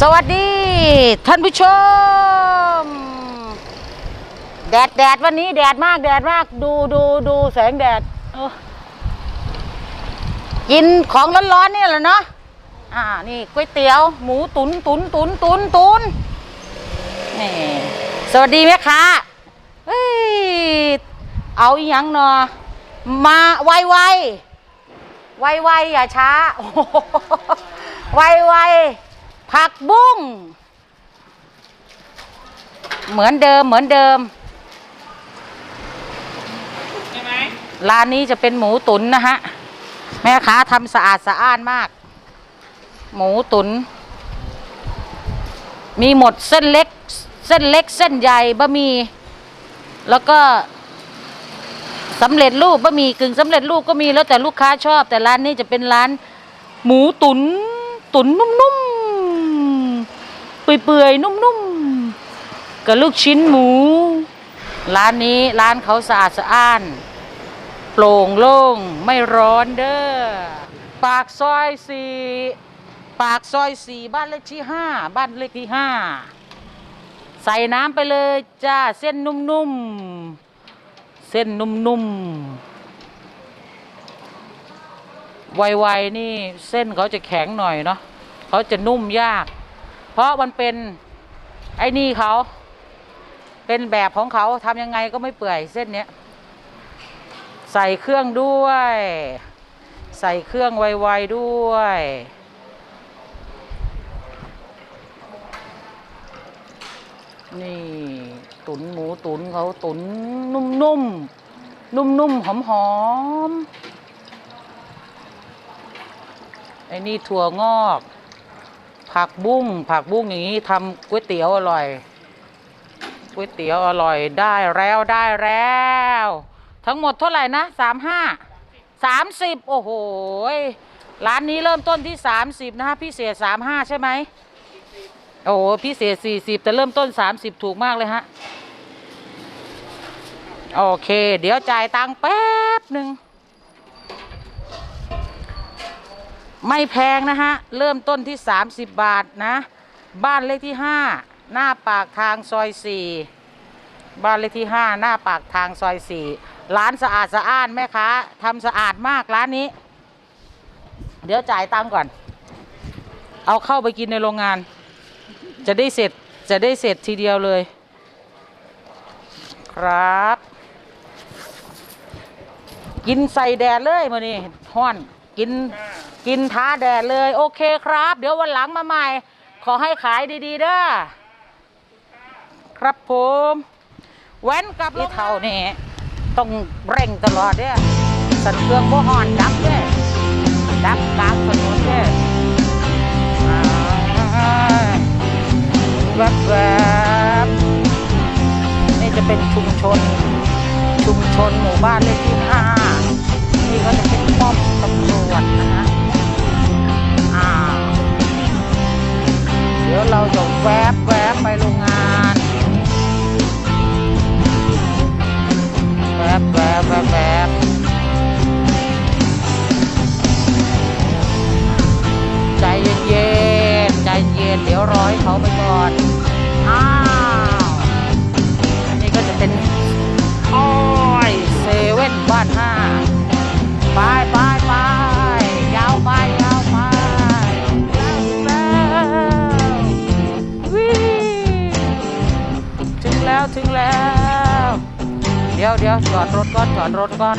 สวัสดี ท่านผู้ชม แดดแดดวันนี้แดดมากแดดมากดูดูดูแสงแดดเออกินของร้อนๆนี่แหละเนาะอ่านี่ก๋วยเตี๋ยว หมูตุนตุนตุนตุนตุนนี่สวัสดีแม่ค้าเฮ้ยเอาอีหยังเนาะมาไวไวไวไวอย่าช้าโอ้โหไวไว ผักบุ้ง เหมือนเดิมเหมือนเดิม ใช่ไหมร้านนี้จะเป็นหมูตุ๋นนะฮะ แม่ค้าทำสะอาดสะอ้านมาก หมูตุนมีหมดเส้นเล็ก เส้นเล็กเส้นใหญ่บะหมี่แล้วก็สำเร็จรูปบะหมี่กึ่งสำเร็จรูปก็มีแล้วแต่ลูกค้าชอบ แต่ร้านนี้จะเป็นร้าน หมูตุนตุนนุ่มๆเปื่อยๆ นุ่มๆ กับลูกชิ้นหมู ร้านนี้ร้านเขาสะอาดสะอ้าน โปร่งโล่งไม่ร้อนเด้อ ปากซอยสี่ปากซอยสี่บ้านเลขที่ห้าบ้านเลขที่ห้าใส่น้ำไปเลยจ้า เส้นนุ่มๆ เส้นนุ่มๆ ไวๆนี่เส้นเขาจะแข็งหน่อยเนาะเขาจะนุ่มยาก เพราะมันเป็นไอ้นี่เขาเป็นแบบของเขาทำยังไงก็ไม่เปื่อยเส้นนี้ใส่เครื่องด้วย ใส่เครื่องไวๆด้วย นี่ตุนหมูตุนเขาตุนนุ่มๆ นุ่มๆ หอมๆไอ้นี่ถั่วงอก ผักบุ้งผักบุ้งอย่างนี้ทำก๋วยเตี๋ยวอร่อยก๋วยเตี๋ยวอร่อยได้แล้วได้แล้ว ทั้งหมดเท่าไหร่นะสามห้าสามสิบโอ้โหร้านนี้เริ่มต้นที่สามสิบนะฮะพิเศษสามห้าใช่ไหมโอ้โหพิเศษสี่สิบแต่เริ่มต้นสามสิบถูกมากเลยฮะ โอเค เดี๋ยวจ่ายตังค์แป๊บหนึ่ง ไม่แพงนะฮะ เริ่มต้นที่ 30 บาทนะ บ้านเลขที่ 5 หน้าปากทางซอย 4 บ้านเลขที่ 5 หน้าปากทางซอย 4 ร้านสะอาดสะอ้านแม่ค้าทำสะอาดมากร้านนี้ เดี๋ยวจ่ายตังก่อน เอาเข้าไปกินในโรงงาน จะได้เสร็จจะได้เสร็จทีเดียวเลย ครับ กินใส่แดดเลยมานี่ห้อนกิน กินท้าแดดเลยโอเคครับ เดี๋ยววันหลังมาใหม่ ขอให้ขายดีๆเด้อครับผมแว้นกับอีเท่านี่ต้องเร่งตลอดเด้อสันเครื่องบ่หอนดับเด้อดับกลางถนนเด้ออ่าแวบแวบๆนี่จะเป็นชุมชน ชุมชนหมู่บ้านเลขที่ เดี๋ยวเราจะแวบแวบไปโรงงานแวบแวบแวบแวบใจเย็นๆใจเย็นเดี๋ยวร้อให้เขาไปก่อนอ้าวอันนี้ก็จะเป็นอ้อยเซเว่นบ้านห้า ถึงแล้ว เดี๋ยวเดี๋ยวจอดรถก่อนจอดรถก่อน